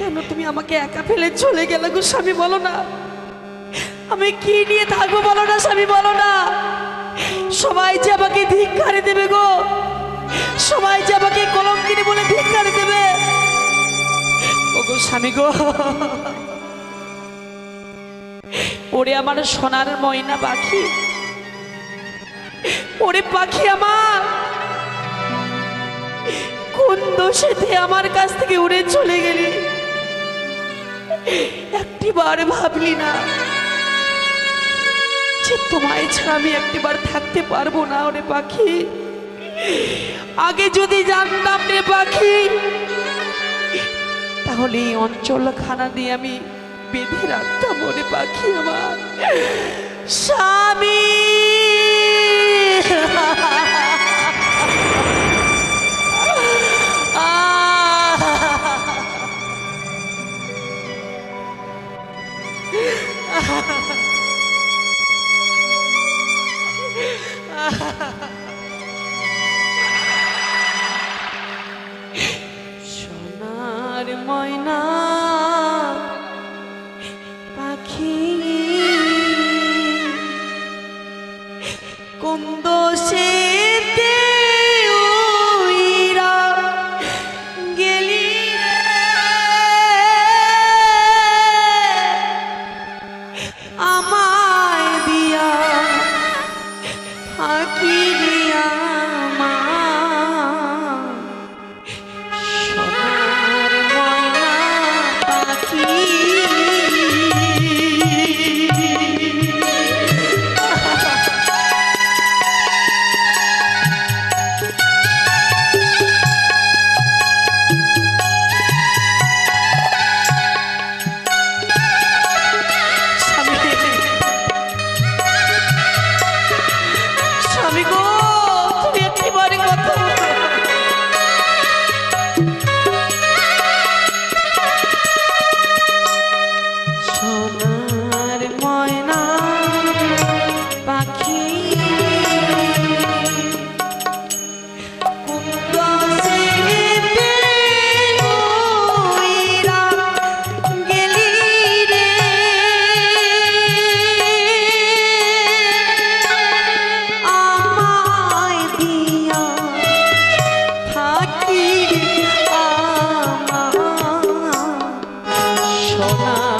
কেন তুমি আমাকে একা ফেলে চলে গেলে গো স্বামী? বলো না। আমি কি নিয়ে থাকব বলো না স্বামী, বলো না। সবাই যে আমাকে ধিক্কারে দেবে গো, সবাই যে আমাকে কলঙ্কিনী বলে ধিক্কারে দেবে। ও গো স্বামী গো। ওরে আমার সোনার ময়না পাখি, ওরে পাখি আমার, কোন দোষেতে আমার কাছ থেকে উড়ে চলে গেলি? একটিবার ভাবলি না যে তোমায় ছাড়া আমি একটিবার থাকতে পারব না ওরে পাখি। আগে যদি জানতাম রে পাখি, তাহলে এই অঞ্চল খানা দিয়ে আমি বেঁধে রাখতাম ওরে পাখি আমার। স্বামী! সোনার ময়না পাখি কোন দোষেতে সোনার ময়না পাখি। সোনা।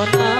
আমার সোনার ময়না